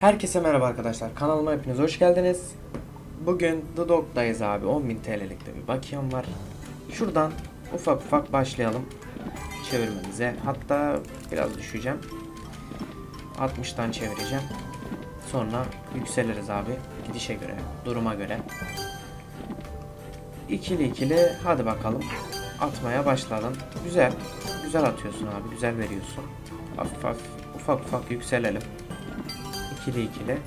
Herkese merhaba arkadaşlar. Kanalıma hepiniz hoş geldiniz. Bugün The Dog'dayız abi. 10.000 TL'likte bir bakiyem var. Şuradan ufak ufak başlayalım çevirmemize. Hatta biraz düşeceğim. 60'tan çevireceğim. Sonra yükseliriz abi. Gidişe göre, duruma göre. İkili ikili hadi bakalım. Atmaya başladın. Güzel. Güzel atıyorsun abi. Güzel veriyorsun. Hafif hafif ufak ufak yükselelim. İkili ikili.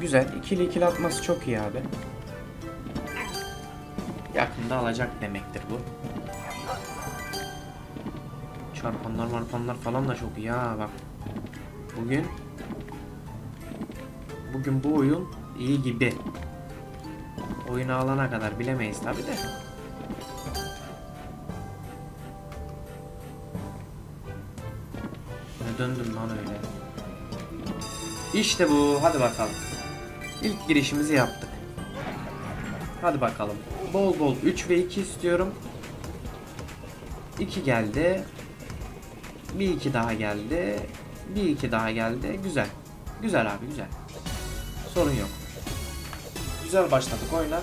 Güzel. İkili ikili atması çok iyi abi. Yakında alacak demektir bu. Çarpanlar marpanlar falan da çok iyi ha bak. Bugün Bugün bu oyun iyi gibi. Oyunu alana kadar bilemeyiz tabi de. Ne döndüm lan öyle. İşte bu. Hadi bakalım. İlk girişimizi yaptık. Hadi bakalım. Bol bol 3 ve 2 istiyorum. 2 geldi. Bir 2 daha geldi. Bir 2 daha geldi. Güzel. Güzel abi güzel. Sorun yok. Güzel başladık oyuna.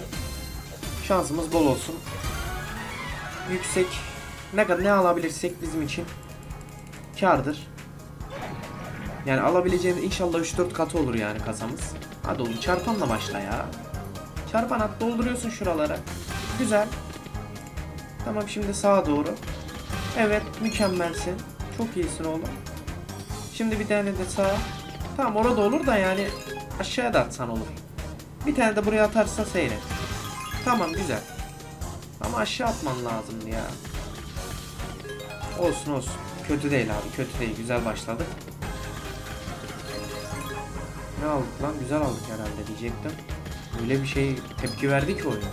Şansımız bol olsun. Yüksek ne kadar ne alabilirsek bizim için kardır. Yani alabileceğimiz inşallah 3-4 katı olur yani kasamız. Hadi oğlum çarpanla başla ya. Çarpan at dolduruyorsun şuralara. Güzel. Tamam şimdi sağa doğru. Evet mükemmelsin. Çok iyisin oğlum. Şimdi bir tane de sağa. Tamam orada olur da yani aşağıya da atsan olur. Bir tane de buraya atarsa seyret. Tamam güzel. Ama aşağı atman lazımdı ya. Olsun olsun. Kötü değil abi kötü değil. Güzel başladık. Ne aldık lan? Güzel aldık herhalde diyecektim. Öyle bir şey tepki verdi ki oyun.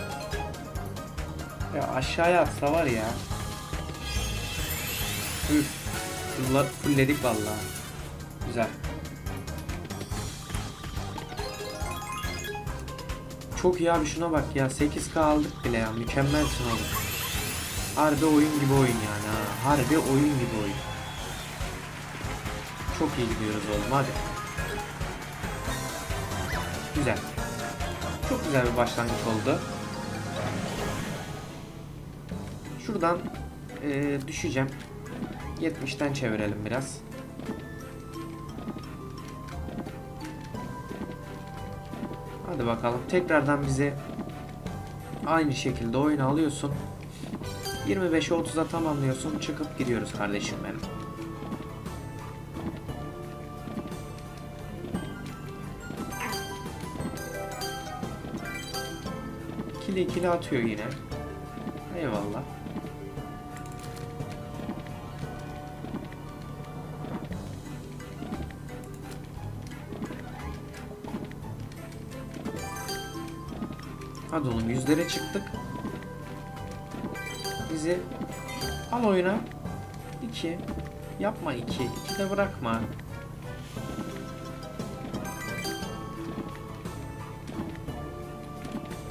Ya aşağıya atsa var ya. Üf. Fullledik vallahi. Güzel. Çok iyi abi şuna bak ya 8k aldık bile ya mükemmelsin oğlum. Harbi oyun gibi oyun yani ha. Harbi oyun gibi oyun. Çok iyi gidiyoruz oğlum hadi. Güzel. Çok güzel bir başlangıç oldu. Şuradan eee, düşeceğim. 70'ten çevirelim biraz. Hadi bakalım. Tekrardan bizi aynı şekilde oyuna alıyorsun. 25'e 30'a tamamlıyorsun. Çıkıp gidiyoruz kardeşim benim. İkili ikili atıyor yine. Eyvallah. Hadi oğlum yüzlere çıktık. Bizi al oyuna. 2. Yapma 2. 2 de bırakma.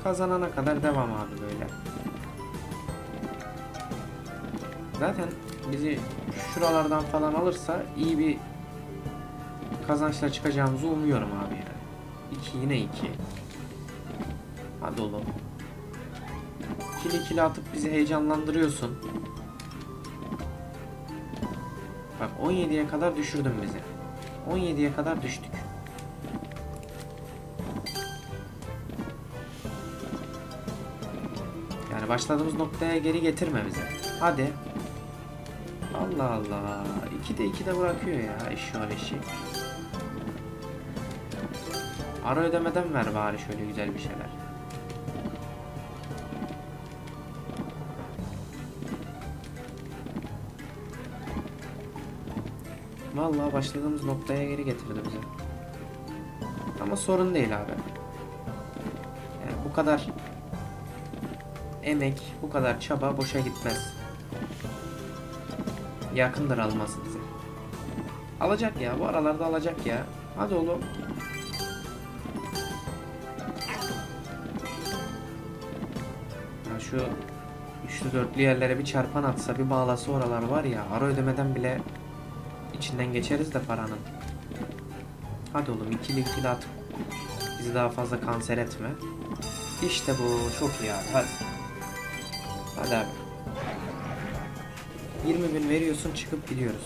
Kazanana kadar devam abi böyle. Zaten bizi şuralardan falan alırsa iyi bir kazançla çıkacağımızı umuyorum abi yani. 2 yine 2. Hadi oğlum. İkili ikili atıp bizi heyecanlandırıyorsun. Bak 17'ye kadar düşürdün bizi. 17'ye kadar düştük. Başladığımız noktaya geri getirme bizi. Hadi. Allah Allah. 2 de 2 de bırakıyor ya şu işi. Ara ödemeden ver bari şöyle güzel bir şeyler. Vallahi başladığımız noktaya geri getirdi bizi. Ama sorun değil abi. Yani bu kadar emek, bu kadar çaba boşa gitmez. Yakındır alması bizi. Alacak ya, bu aralarda alacak ya. Hadi oğlum. Ya şu üçlü dörtlü yerlere bir çarpan atsa bir bağlası oralar var ya ara ödemeden bile içinden geçeriz de paranın. Hadi oğlum ikili ikili at. Bizi daha fazla kanser etme. İşte bu. Çok iyi abi. Hadi. Hadi abi. 20 bin veriyorsun çıkıp gidiyoruz.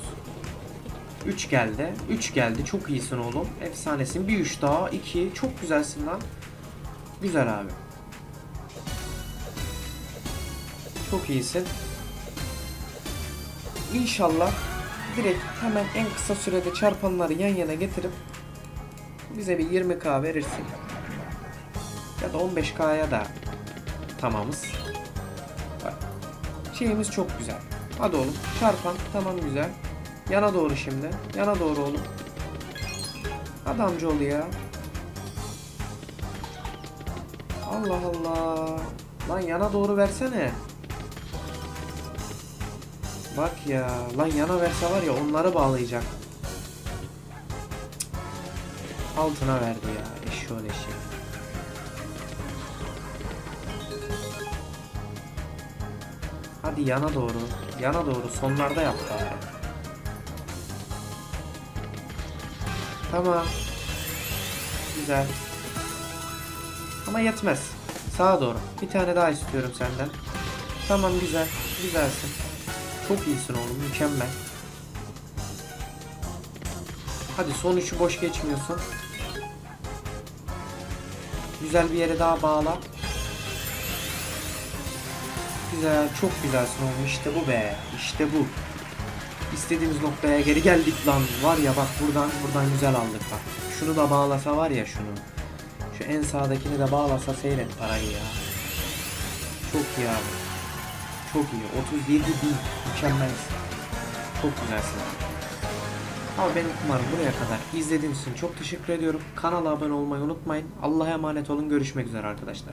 3 geldi. 3 geldi. Çok iyisin oğlum. Efsanesin. Bir 3 daha. 2. Çok güzelsin lan. Güzel abi. Çok iyisin. İnşallah direkt hemen en kısa sürede çarpanları yan yana getirip bize bir 20k verirsin. Ya da 15k'ya da tamamız. Şeyimiz çok güzel. Hadi oğlum çarpan tamam güzel. Yana doğru şimdi. Yana doğru oğlum. Hadi amcaoğlu ya. Allah Allah. Lan yana doğru versene. Bak ya. Lan yana verse var ya onları bağlayacak. Altına verdi ya. Eşşoğlu eşeği. Hadi yana doğru. Yana doğru. Sonlarda yap bari. Tamam. Güzel. Ama yetmez. Sağa doğru. Bir tane daha istiyorum senden. Tamam güzel. Güzelsin. Çok iyisin oğlum. Mükemmel. Hadi son üçü boş geçmiyorsun. Güzel bir yere daha bağla. Güzel. Çok güzelsin oğlum. İşte bu be. İşte bu. İstediğimiz noktaya geri geldik lan. Var ya bak buradan buradan güzel aldık bak. Şunu da bağlasa var ya şunu. Şu en sağdakini de bağlasa seyret parayı ya. Çok iyi abi. Çok iyi. 37 bin. Mükemmelsin. Çok güzelsin. Ama benim umarım buraya kadar izlediğiniz için çok teşekkür ediyorum. Kanala abone olmayı unutmayın. Allah'a emanet olun. Görüşmek üzere arkadaşlar.